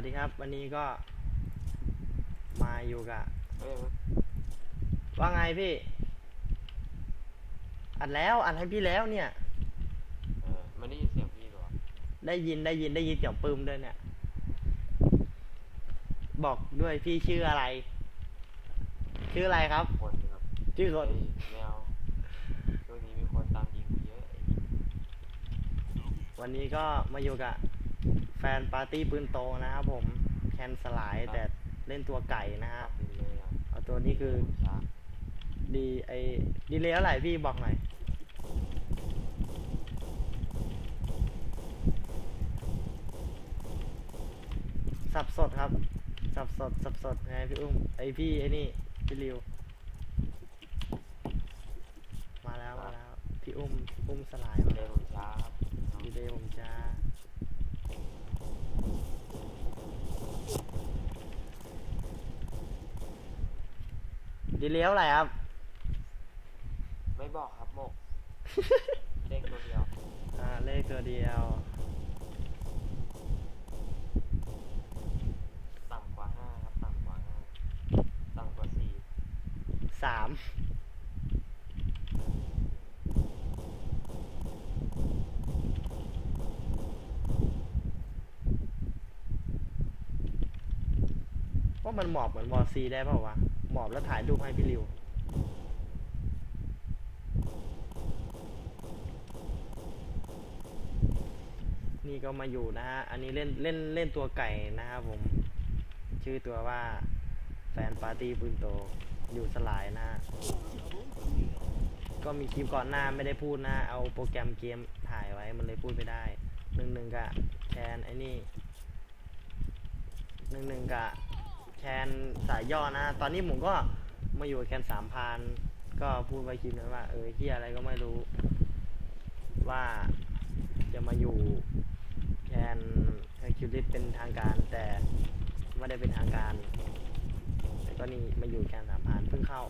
วัสดีครับ วันนี้ก็มาอยู่กับเอ้ยว่าไงพี่ อัดแล้วอัดให้พี่แล้วเนี่ยเออมันได้ยินเสียงพี่หรอได้ยินได้ยินได้ยินเสียงปืมด้วยเนี่ย บอกด้วยพี่ชื่ออะไร ชื่ออะไรครับคนครับชื่อคเฮ้นยแมวช่วงนี้มีคนตามยิงกูเยอะไอ้วันนี้ก็มาอยู่กับ แฟนปาร์ตี้ปืนโตนะครับผมแคนสลายแต่เล่นตัวไก่นะฮะบินเลยอะเอาตัวนี้คือช้าดีไอดีเลยเท่าไหร่พี่บอกหน่อยสับสดครับสับสดสับสดไงพี่อุ้มไอพี่ไอนี่พี่ริวมาแล้วมาแล้วพี่อุ้มอุ้มสลายมาเร็แล้ววช้าครับ ดีเลยผมจ้า ดีเลยเท่าไหร่ครับ ไม่บอกครับโมก เด้งตัวเดียว อ่าเลขตัวเดียว ต่ำกว่าห้าครับ ต่ำกว่าห้าต่ำกว่าสี่สามว่ามันหมอบเหมือนวอซีได้เปล่าวะ หมอบแล้วถ่ายรูปให้พี่ริวนี่ก็มาอยู่นะฮะ อันนี้เล่นเล่นเล่นตัวไก่นะครับผม ชื่อตัวว่าแฟนปาร์ตี้ปืนโต อยู่สลายนะฮะ ก็มีคลิปก่อนหน้าไม่ได้พูดนะ เอาโปรแกรมเกมถ่ายไว้มันเลยพูดไม่ได้หนึ่งหนึ่งกะแคนไอ้นี่หนึ่งหนึ่งกะ แคนสายย่อนะ ตอนนี้ผมก็มาอยู่แคนสามพันก็พูดไปคิดนั้นว่า เออเฮียอะไรก็ไม่รู้ ว่าจะมาอยู่แคนเฮอร์คิวลิสเป็นทางการ แต่ไม่ได้เป็นทางการ แต่ก็นี่มาอยู่แคนสามพันเพิ่งเข้า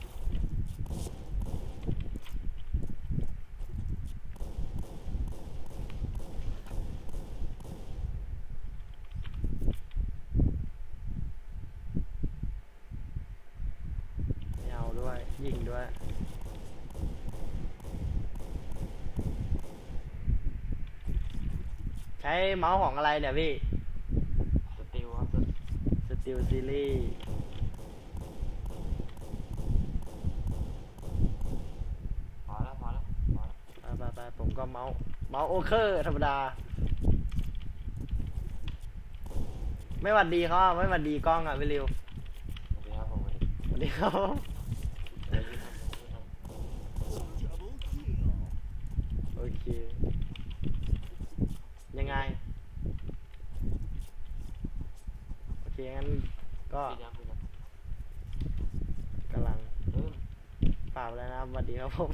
ไม่เอาด้ว ยยิงด้วย ใช้เมาส์ของอะไรเนี่ยพี่สติลครับสสติลซีรีส์พอแล้วพอแล้วพอแล้วไปไปไปผมก็เมาส์เมาส์โอเคอร์ธรรมดา ไม่หวัดดีเขาอะไม่หวัดดีกล้องอะพี่ริวสวัสดีครับผมสวัสดีครับ โอเค ยังไง โอเค งั้นก็พี่น้ำพี่น้กำลังำเริ่มเปล่าแล้วนะครับสวัสดีครับผม